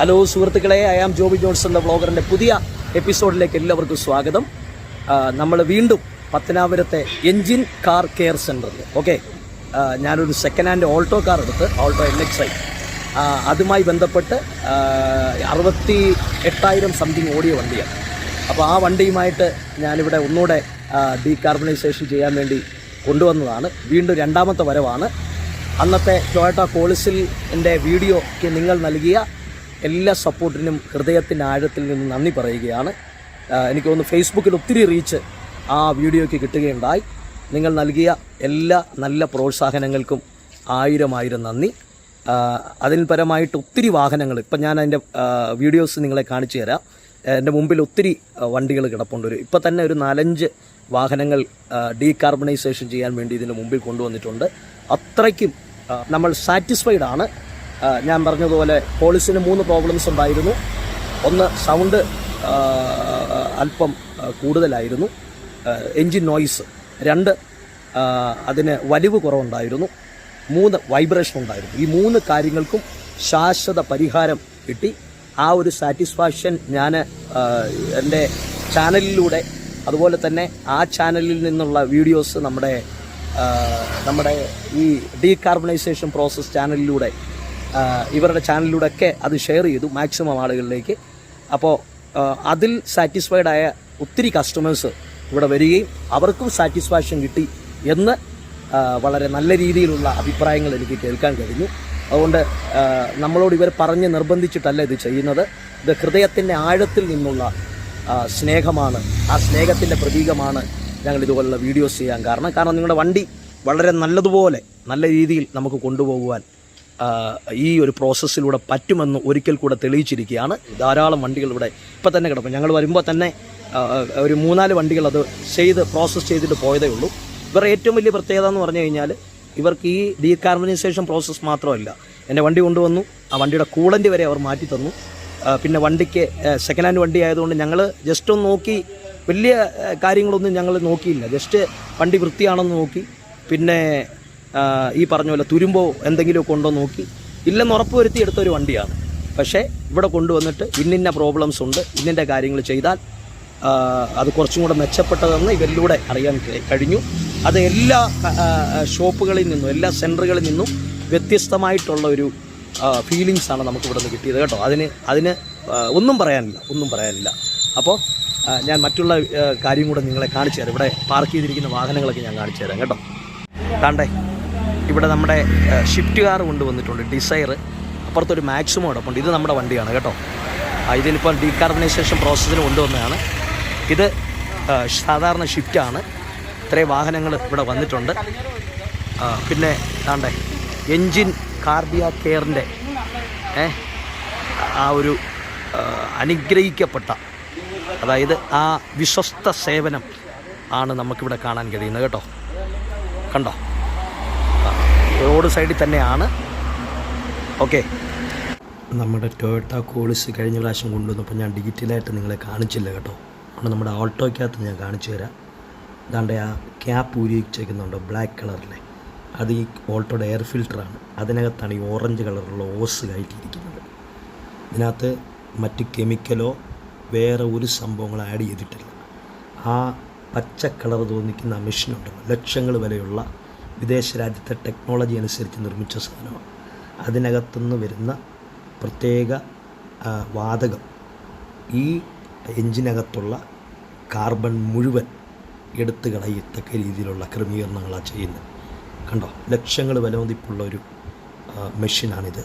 Hello സുഹൃത്തുക്കളെ I am Joby Johnson എന്ന വ്ളോഗറിന്റെ പുതിയ എപ്പിസോഡിലേക്ക് എല്ലാവർക്കും സ്വാഗതം. നമ്മൾ വീണ്ടും പത്തനാപുരത്തെ എൻജിൻ കാർ കെയർ സെന്ററിൽ ഓക്കെ? ഞാനൊരു സെക്കൻഡ് ഹാൻഡ് ഓൾട്ടോ കാർ എടുത്ത് ഓൾട്ടോ എൻ എക്സ് ഐ അതുമായി ബന്ധപ്പെട്ട് അറുപത്തി എട്ടായിരം സംതിങ് ഓടിയ വണ്ടിയാണ്. അപ്പോൾ ആ വണ്ടിയുമായിട്ട് ഞാനിവിടെ ഒന്നുകൂടെ ഡീകാർബണൈസേഷൻ ചെയ്യാൻ വേണ്ടി കൊണ്ടുവന്നതാണ്. വീണ്ടും രണ്ടാമത്തെ വരവാണ്. അന്നത്തെ ടൊയോട്ട കോളിസിലിന്റെ വീഡിയോയ്ക്ക് നിങ്ങൾ നൽകിയ എല്ലാ സപ്പോർട്ടിനും ഹൃദയത്തിന്റെ ആഴത്തിൽ നിന്ന് നന്ദി പറയുകയാണ്. എനിക്ക് തോന്നുന്നു ഫേസ്ബുക്കിൽ ഒത്തിരി റീച്ച് ആ വീഡിയോയ്ക്ക് കിട്ടുകയുണ്ടായി. നിങ്ങൾ നൽകിയ എല്ലാ നല്ല പ്രോത്സാഹനങ്ങൾക്കും ആയിരം ആയിരം നന്ദി. അതിന് പരമായിട്ട് ഒത്തിരി വാഹനങ്ങൾ ഇപ്പം ഞാൻ അതിന്റെ വീഡിയോസ് നിങ്ങളെ കാണിച്ചു തരാം. എന്റെ മുമ്പിൽ ഒത്തിരി വണ്ടികൾ കിടപ്പുണ്ട്. ഒരു ഇപ്പം തന്നെ ഒരു നാലഞ്ച് വാഹനങ്ങൾ ഡീകാർബണൈസേഷൻ ചെയ്യാൻ വേണ്ടി ഇതിന്റെ മുമ്പിൽ കൊണ്ടുവന്നിട്ടുണ്ട്. അത്രയ്ക്കും നമ്മൾ സാറ്റിസ്ഫൈഡ് ആണ്. ഞാൻ പറഞ്ഞതുപോലെ പോളിസിന് മൂന്ന് പ്രോബ്ലംസ് ഉണ്ടായിരുന്നു. ഒന്ന് സൗണ്ട് അല്പം കൂടുതലായിരുന്നു. എൻജിൻ നോയിസ് രണ്ട് അതിന് വലിവ് കുറവുണ്ടായിരുന്നു. മൂന്ന് വൈബ്രേഷൻ ഉണ്ടായിരുന്നു. ഈ മൂന്ന് കാര്യങ്ങൾക്കും ശാശ്വത പരിഹാരം കിട്ടി. ആ ഒരു സാറ്റിസ്ഫാക്ഷൻ ഞാൻ എന്റെ ചാനലിലൂടെ അതുപോലെ തന്നെ ആ ചാനലിൽ നിന്നുള്ള വീഡിയോസ് നമ്മുടെ നമ്മുടെ ഈ ഡീകാർബണൈസേഷൻ പ്രോസസ് ചാനലിലൂടെ ഇവരുടെ ചാനലിലൂടെ ഒക്കെ അത് ഷെയർ ചെയ്തു മാക്സിമം ആളുകളിലേക്ക്. അപ്പോൾ അതിൽ സാറ്റിസ്ഫൈഡ് ആയ ഒത്തിരി കസ്റ്റമേഴ്സ് ഇവിടെ വരികയും അവർക്കും സാറ്റിസ്ഫാക്ഷൻ കിട്ടി എന്ന് വളരെ നല്ല രീതിയിലുള്ള അഭിപ്രായങ്ങൾ എനിക്ക് കേൾക്കാൻ കഴിഞ്ഞു. അതുകൊണ്ട് നമ്മളോട് ഇവർ പറഞ്ഞ് നിർബന്ധിച്ചിട്ടല്ല ഇത് ചെയ്യുന്നത്. ഇത് ഹൃദയത്തിന്റെ ആഴത്തിൽ നിന്നുള്ള സ്നേഹമാണ്. ആ സ്നേഹത്തിന്റെ പ്രതീകമാണ് ഞങ്ങൾ ഇതുപോലുള്ള വീഡിയോസ് ചെയ്യാൻ കാരണം. കാരണം നിങ്ങളുടെ വണ്ടി വളരെ നല്ലതുപോലെ നല്ല രീതിയിൽ നമുക്ക് കൊണ്ടുപോകുവാൻ ഈ ഒരു പ്രോസസ്സിലൂടെ പറ്റുമെന്ന് ഒരിക്കൽ കൂടെ തെളിയിച്ചിരിക്കുകയാണ്. ധാരാളം വണ്ടികൾ ഇവിടെ ഇപ്പം തന്നെ കിടക്കും. ഞങ്ങൾ വരുമ്പോൾ തന്നെ ഒരു മൂന്നാൽ വണ്ടികൾ അത് ചെയ്ത് പ്രോസസ്സ് ചെയ്തിട്ട് പോയതേ ഉള്ളൂ. ഇവരുടെ ഏറ്റവും വലിയ പ്രത്യേകത എന്ന് പറഞ്ഞു കഴിഞ്ഞാൽ ഇവർക്ക് ഈ ഡീകാർബണൈസേഷൻ പ്രോസസ്സ് മാത്രമല്ല. എന്റെ വണ്ടി കൊണ്ടുവന്നു. ആ വണ്ടിയുടെ കൂളന്റ് വരെ അവർ മാറ്റി തന്നു. പിന്നെ വണ്ടിക്ക് സെക്കൻഡ് ഹാൻഡ് വണ്ടി ആയതുകൊണ്ട് ഞങ്ങൾ ജസ്റ്റ് ഒന്ന് നോക്കി. വലിയ കാര്യങ്ങളൊന്നും ഞങ്ങൾ നോക്കിയില്ല. ജസ്റ്റ് വണ്ടി വൃത്തിയാണെന്ന് നോക്കി. പിന്നെ ഈ പറഞ്ഞ പോലെ തുരുമ്പോ എന്തെങ്കിലും കൊണ്ടോ നോക്കി. ഇല്ലെന്ന് ഉറപ്പ് വരുത്തി എടുത്ത ഒരു വണ്ടിയാണ്. പക്ഷേ ഇവിടെ കൊണ്ടുവന്നിട്ട് ഇന്നിന്ന പ്രോബ്ലംസ് ഉണ്ട്. ഇന്നിന്റെ കാര്യങ്ങൾ ചെയ്താൽ അത് കുറച്ചും കൂടെ മെച്ചപ്പെട്ടതെന്ന് ഇവരിലൂടെ അറിയാൻ കഴി- കഴിഞ്ഞു. അത് എല്ലാ ഷോപ്പുകളിൽ നിന്നും എല്ലാ സെന്ററുകളിൽ നിന്നും വ്യത്യസ്തമായിട്ടുള്ള ഒരു ഫീലിങ്സാണ് നമുക്ക് ഇവിടെ നിന്ന് കിട്ടിയത് കേട്ടോ. അതിന് അതിന് ഒന്നും പറയാനില്ല ഒന്നും പറയാനില്ല. അപ്പോൾ ഞാൻ മറ്റുള്ള കാര്യം കൂടെ നിങ്ങളെ കാണിച്ചു തരാം. ഇവിടെ പാർക്ക് ചെയ്തിരിക്കുന്ന വാഹനങ്ങളൊക്കെ ഞാൻ കാണിച്ചു തരാം കേട്ടോ. കാണ്ടേ ഇവിടെ നമ്മുടെ ഷിഫ്റ്റ് കാർ കൊണ്ടുവന്നിട്ടുണ്ട് ഡിസൈർ അപ്പുറത്തൊരു മാക്സിമം അടപ്പുണ്ട്. ഇത് നമ്മുടെ വണ്ടിയാണ് കേട്ടോ. ഇതിലിപ്പോൾ ഡീകാർബണൈസേഷൻ പ്രോസസ്സിന് കൊണ്ടുവന്നതാണ്. ഇത് സാധാരണ ഷിഫ്റ്റാണ് ഇത്രയും വാഹനങ്ങൾ ഇവിടെ വന്നിട്ടുണ്ട്. പിന്നെ താണ്ടേ എൻജിൻ കാർബിയ കെയറിന്റെ ആ ഒരു അനുഗ്രഹിക്കപ്പെട്ട അതായത് ആ വിശ്വസ്ത സേവനം ആണ് നമുക്കിവിടെ കാണാൻ കഴിയുന്നത് കേട്ടോ. കണ്ടോ? റോഡ് സൈഡിൽ തന്നെയാണ്. ഓക്കെ. നമ്മുടെ ടൊയോട്ട കോളിസ് കഴിഞ്ഞ പ്രാവശ്യം കൊണ്ടുവന്നപ്പോൾ ഞാൻ ഡിജിറ്റലായിട്ട് നിങ്ങളെ കാണിച്ചില്ല കേട്ടോ. അതുകൊണ്ട് നമ്മുടെ ഓൾട്ടോയ്ക്കകത്ത് ഞാൻ കാണിച്ചു തരാം. അതാണ്ട് ആ ക്യാപ്പ് ഊരി ബ്ലാക്ക് കളറിലെ അത് ഈ ഓൾട്ടോയുടെ എയർ ഫിൽറ്ററാണ് അതിനകത്താണ് ഈ ഓറഞ്ച് കളറുള്ള ഓസ് കയറ്റിയിരിക്കുന്നത്. ഇതിനകത്ത് മറ്റ് കെമിക്കലോ വേറെ ഒരു സംഭവങ്ങളോ ആഡ് ചെയ്തിട്ടില്ല. ആ പച്ച കളർ തോന്നിക്കുന്ന മെഷീനുണ്ടല്ലോ ലക്ഷങ്ങൾ വിലയുള്ള വിദേശ രാജ്യത്തെ ടെക്നോളജി അനുസരിച്ച് നിർമ്മിച്ച സാധനമാണ്. അതിനകത്തുനിന്ന് വരുന്ന പ്രത്യേക വാതകം ഈ എഞ്ചിനകത്തുള്ള കാർബൺ മുഴുവൻ എടുത്തു കളയത്തക്ക രീതിയിലുള്ള ക്രമീകരണങ്ങളാണ് ചെയ്യുന്നത്. കണ്ടോ? ലക്ഷങ്ങൾ വിലമതിപ്പുള്ള ഒരു മെഷീനാണിത്.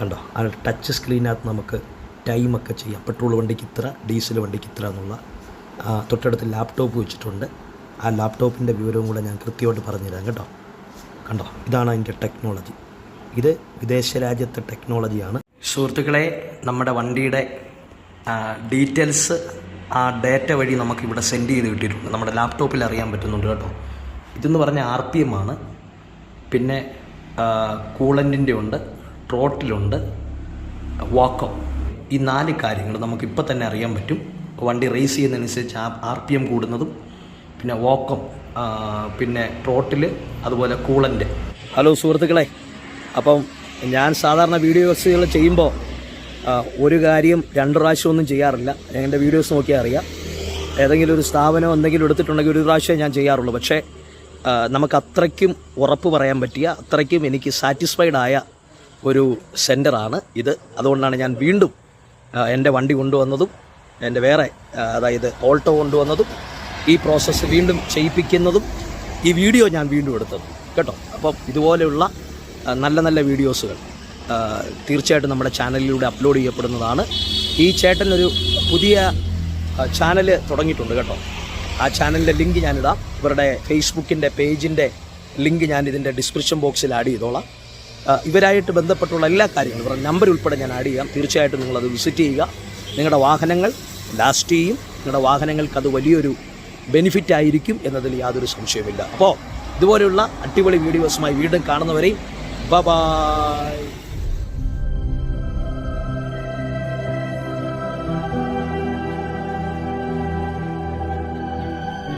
കണ്ടോ? ആ ടച്ച് സ്ക്രീനകത്ത് നമുക്ക് ടൈമൊക്കെ ചെയ്യാം. പെട്രോൾ വണ്ടിക്ക് ഇത്ര ഡീസൽ വണ്ടിക്ക് ഇത്ര എന്നുള്ള തൊട്ടടുത്ത് ലാപ്ടോപ്പ് വെച്ചിട്ടുണ്ട്. ആ ലാപ്ടോപ്പിന്റെ വിവരവും കൂടെ ഞാൻ കൃത്യമായിട്ട് പറഞ്ഞുതരാം കേട്ടോ. കണ്ടോ? ഇതാണ് അതിന്റെ ടെക്നോളജി ഇത് വിദേശ രാജ്യത്തെ ടെക്നോളജിയാണ് സുഹൃത്തുക്കളെ നമ്മുടെ വണ്ടിയുടെ ഡീറ്റെയിൽസ് ആ ഡേറ്റ വഴി നമുക്ക് ഇവിടെ സെൻഡ് ചെയ്ത് കിട്ടിയിട്ടുണ്ട്. നമ്മുടെ ലാപ്ടോപ്പിൽ അറിയാൻ പറ്റുന്നുണ്ട് കേട്ടോ. ഇതെന്ന് പറഞ്ഞ ആർ പി എം ആണ്. പിന്നെ കൂളന്റിന്റെ ഉണ്ട് ട്രോട്ടിലുണ്ട് വാക്കോ ഈ നാല് കാര്യങ്ങൾ നമുക്കിപ്പോൾ തന്നെ അറിയാൻ പറ്റും. വണ്ടി റേസ് ചെയ്യുന്നതനുസരിച്ച് ആ ആർ പി എം കൂടുന്നതും പിന്നെ വോക്കം പിന്നെ ട്രോട്ടിൽ അതുപോലെ കൂളന്റ് ഹലോ സുഹൃത്തുക്കളെ അപ്പം ഞാൻ സാധാരണ വീഡിയോസുകൾ ചെയ്യുമ്പോൾ ഒരു കാര്യം രണ്ട് പ്രാവശ്യമൊന്നും ചെയ്യാറില്ല. എന്റെ വീഡിയോസ് നോക്കിയാൽ അറിയാം. ഏതെങ്കിലും ഒരു സ്ഥാപനം എന്തെങ്കിലും എടുത്തിട്ടുണ്ടെങ്കിൽ ഒരു പ്രാവശ്യമേ ഞാൻ ചെയ്യാറുള്ളൂ. പക്ഷേ നമുക്ക് അത്രയ്ക്കും ഉറപ്പ് പറയാൻ പറ്റിയ അത്രയ്ക്കും എനിക്ക് സാറ്റിസ്ഫൈഡ് ആയ ഒരു സെന്ററാണ് ഇത്. അതുകൊണ്ടാണ് ഞാൻ വീണ്ടും എന്റെ വണ്ടി കൊണ്ടുവന്നതും എന്റെ വേറെ അതായത് ഓൾട്ടോ കൊണ്ടുവന്നതും ഈ പ്രോസസ്സ് വീണ്ടും ചെയ്യിപ്പിക്കുന്നതും ഈ വീഡിയോ ഞാൻ വീണ്ടും എടുത്തത്. കേട്ടോ? അപ്പം ഇതുപോലെയുള്ള നല്ല നല്ല വീഡിയോസുകൾ തീർച്ചയായിട്ടും നമ്മുടെ ചാനലിലൂടെ അപ്ലോഡ് ചെയ്യപ്പെടുന്നതാണ്. ഈ ചേട്ടനൊരു പുതിയ ചാനൽ തുടങ്ങിയിട്ടുണ്ട് കേട്ടോ. ആ ചാനലിന്റെ ലിങ്ക് ഞാനിടാം. ഇവരുടെ ഫേസ്ബുക്കിന്റെ പേജിന്റെ ലിങ്ക് ഞാൻ ഇതിന്റെ ഡിസ്ക്രിപ്ഷൻ ബോക്സിൽ ആഡ് ചെയ്തോളാം. ഇവരായിട്ട് ബന്ധപ്പെട്ടുള്ള എല്ലാ കാര്യങ്ങളും ഇവരുടെ നമ്പർ ഉൾപ്പെടെ ഞാൻ ആഡ് ചെയ്യാം. തീർച്ചയായിട്ടും നിങ്ങളത് വിസിറ്റ് ചെയ്യുക. നിങ്ങളുടെ വാഹനങ്ങൾ ലാസ്റ്റ് ചെയ്യും. നിങ്ങളുടെ വാഹനങ്ങൾക്ക് അത് വലിയൊരു ബെനിഫിറ്റ് ആയിരിക്കും എന്നതിൽ യാതൊരു സംശയമില്ല അപ്പോൾ ഇതുപോലെയുള്ള അടിപൊളി വീഡിയോസുമായി വീണ്ടും കാണുന്നവരെയും ബ ബായ്